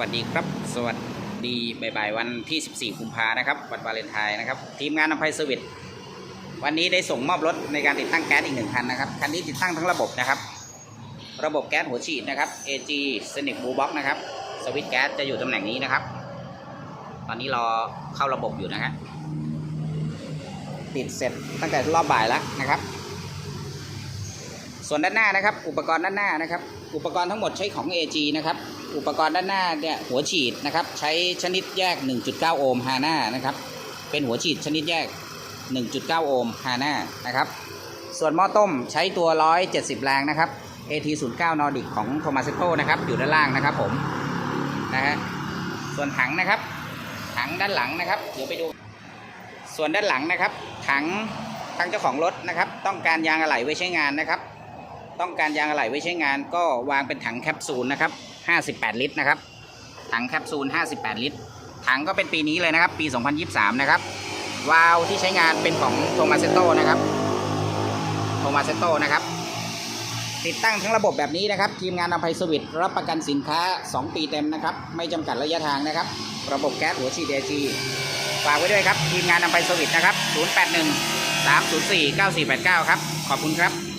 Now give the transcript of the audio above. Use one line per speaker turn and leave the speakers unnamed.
วัสดีครับ สวัสดีบ่ายๆวันที่ 14 กุมภานะครับ วันวาเลนไทน์นะครับ ทีมงานอภัยเซอร์วิสวันนี้ได้ส่งมอบรถในการติดตั้งแก๊สอีกหนึ่งคันนะครับ คันนี้ติดตั้งทั้งระบบนะครับ ระบบแก๊สหัวฉีดนะครับ AG s e n i c Blue Box นะครับ สวิตช์แก๊สจะอยู่ตำแหน่งนี้นะครับ ตอนนี้รอเข้าระบบอยู่นะฮะติดเสร็จตั้งแต่รอบบ่ายแล้วนะครับ ส่วนด้านหน้านะครับ อุปกรณ์ด้านหน้านะครับ อุปกรณ์ทั้งหมดใช้ของ AG นะครับ อุปกรณ์ด้านหน้าเนี่ยหัวฉีดนะครับ ใช้ชนิดแยก 1.9 โอห์มฮาน่านะครับ เป็นหัวฉีดชนิดแยก 1.9 โอห์มฮาน่านะครับ ส่วนหม้อต้มใช้ตัว 170 แรงนะครับ AT09 Nordic ของ t o m a s e t o นะครับ อยู่ด้านล่างนะครับผมนะฮะส่วนถังนะครับ ถังด้านหลังนะครับ เดี๋ยวไปดู ส่วนด้านหลังนะครับ ถังทางเจ้าของรถนะครับ ต้องการยางอะไหล่ไว้ใช้งานนะครับ ต้องการยางอะไหล่ไว้ใช้งาน ก็วางเป็นถังแคปซูลนะครับ 58 ลิตรนะครับ ถังแคปซูล 58 ลิตร ถังก็เป็นปีนี้เลยนะครับ ปี 2023 นะครับ วาล์วที่ใช้งานเป็นของโทมาเซโตนะครับ โทมาเซโตนะครับ ติดตั้งทั้งระบบแบบนี้นะครับ ทีมงานอภัยสวิตรับประกันสินค้า 2 ปีเต็มนะครับ ไม่จำกัดระยะทางนะครับ ระบบแก๊สหัวฉีดเอจีฝากไว้ด้วยครับ ทีมงานอภัยสวิตนะครับ 081 304 9489 ครับ ขอบคุณครับ